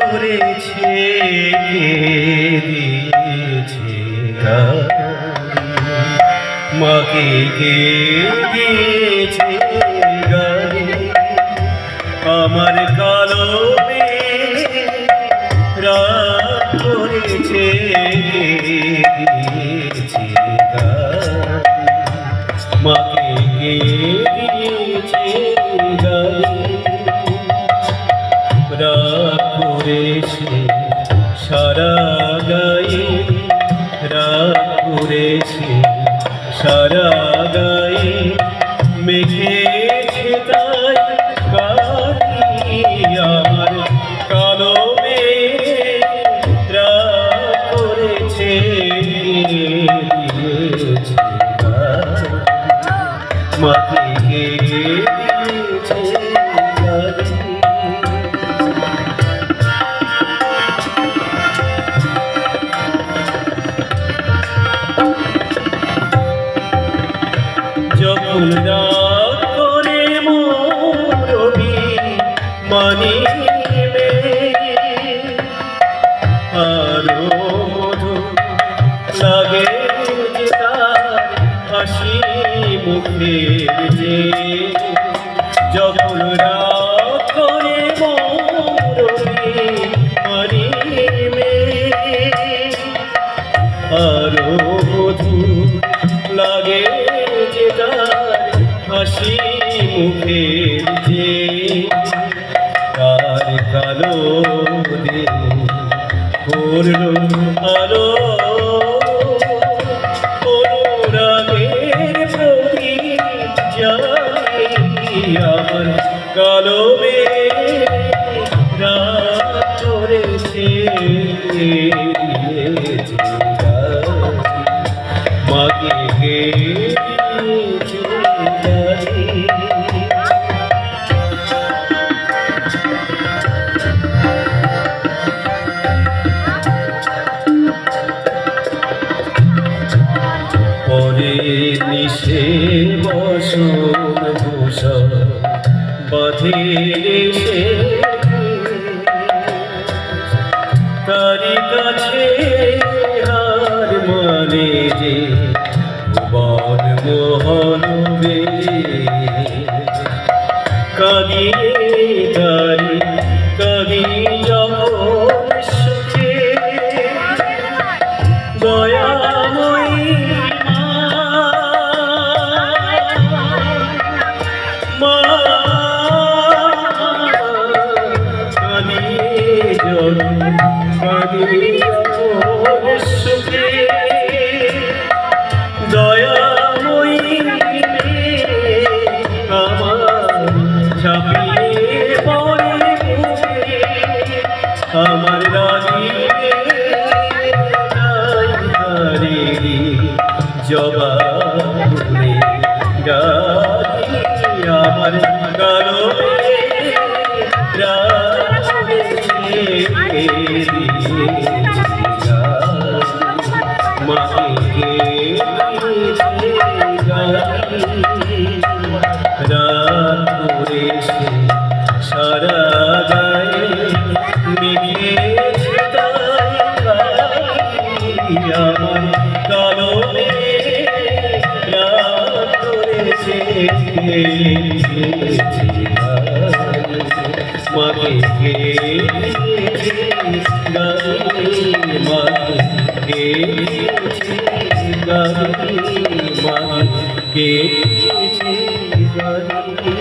করেছে দিয়েছে মাকে কে দিয়েছে আমার কালো রাগ করেছে সারা গায়ে রাগ করেছে সারা গায়ে মেঘেছে তাই কালি আমার কালো করেছে যখন রাগ করে মরবি মানিবে লাগে হাসি মুখে যে যখন রাগ মুখের যে তার কালো দিন আলো অনুরাগের প্রদীপ জ্বালে কালো মেঘ পরে নিশে বসন ভূষণ বাঁধে সে তারি কাছে হার মানে যে ভুবন মোহন বে আমার রানী জবাবে গালি আমার গালো আমার কালো রাত করেছে মাকে মাকে মাকে কে গালি